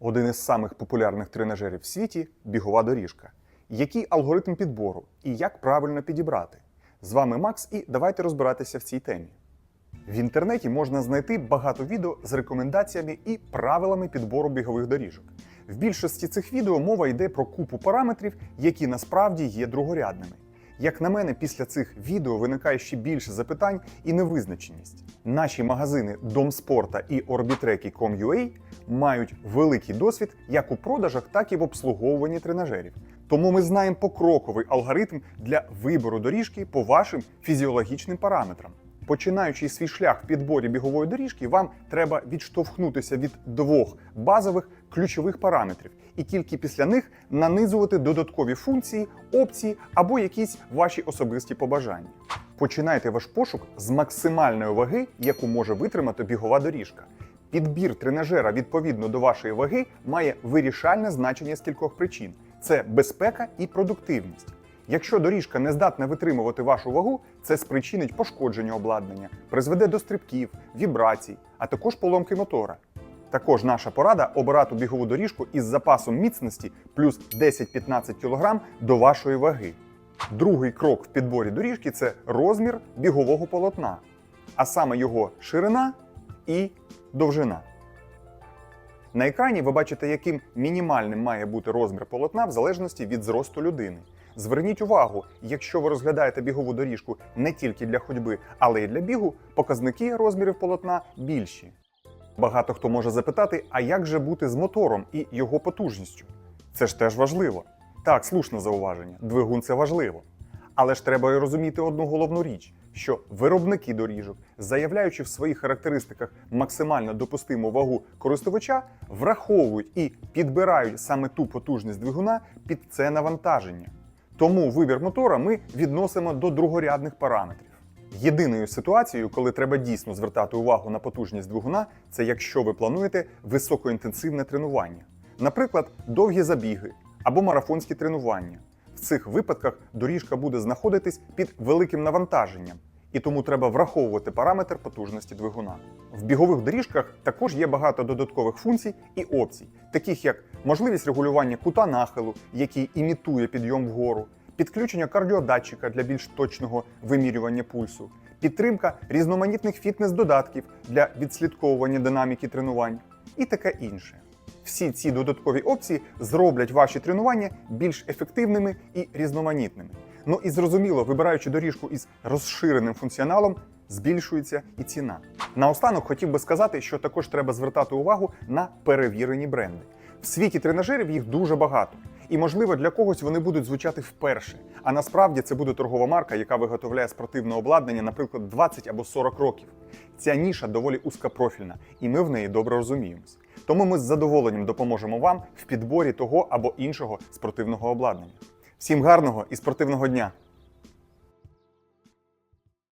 Один із самих популярних тренажерів в світі бігова доріжка. Який алгоритм підбору і як правильно підібрати? З вами Макс, і давайте розбиратися в цій темі. В інтернеті можна знайти багато відео з рекомендаціями і правилами підбору бігових доріжок. В більшості цих відео мова йде про купу параметрів, які насправді є другорядними. Як на мене, після цих відео виникає ще більше запитань і невизначеність. Наші магазини Домспорта і Orbitrek.com.ua мають великий досвід як у продажах, так і в обслуговуванні тренажерів. Тому ми знаємо покроковий алгоритм для вибору доріжки по вашим фізіологічним параметрам. Починаючи свій шлях в підборі бігової доріжки, вам треба відштовхнутися від двох базових ключових параметрів, і тільки після них нанизувати додаткові функції, опції або якісь ваші особисті побажання. Починайте ваш пошук з максимальної ваги, яку може витримати бігова доріжка. Підбір тренажера відповідно до вашої ваги має вирішальне значення з кількох причин: це безпека і продуктивність. Якщо доріжка не здатна витримувати вашу вагу, це спричинить пошкодження обладнання, призведе до стрибків, вібрацій, а також поломки мотора. Також наша порада обирати бігову доріжку із запасом міцності плюс 10-15 кг до вашої ваги. Другий крок в підборі доріжки це розмір бігового полотна, а саме його ширина і довжина. На екрані ви бачите, яким мінімальним має бути розмір полотна в залежності від зросту людини. Зверніть увагу, якщо ви розглядаєте бігову доріжку не тільки для ходьби, але й для бігу, показники розмірів полотна більші. Багато хто може запитати, а як же бути з мотором і його потужністю? Це ж теж важливо. Так, слушне зауваження, двигун це важливо. Але ж треба розуміти одну головну річ, що виробники доріжок, заявляючи в своїх характеристиках максимально допустиму вагу користувача, враховують і підбирають саме ту потужність двигуна під це навантаження. Тому вибір мотора ми відносимо до другорядних параметрів. Єдиною ситуацією, коли треба дійсно звертати увагу на потужність двигуна, це якщо ви плануєте високоінтенсивне тренування, наприклад, довгі забіги або марафонські тренування. В цих випадках доріжка буде знаходитись під великим навантаженням, і тому треба враховувати параметр потужності двигуна. В бігових доріжках також є багато додаткових функцій і опцій, таких як можливість регулювання кута нахилу, який імітує підйом вгору, підключення кардіодатчика для більш точного вимірювання пульсу, підтримка різноманітних фітнес-додатків для відслідковування динаміки тренувань і таке інше. Всі ці додаткові опції зроблять ваші тренування більш ефективними і різноманітними. Ну і зрозуміло, вибираючи доріжку із розширеним функціоналом, збільшується і ціна. Наостанок хотів би сказати, що також треба звертати увагу на перевірені бренди. В світі тренажерів їх дуже багато. І, можливо, для когось вони будуть звучати вперше. А насправді це буде торгова марка, яка виготовляє спортивне обладнання, наприклад, 20 або 40 років. Ця ніша доволі узкопрофільна, і ми в неї добре розуміємось. Тому ми з задоволенням допоможемо вам в підборі того або іншого спортивного обладнання. Всім гарного і спортивного дня!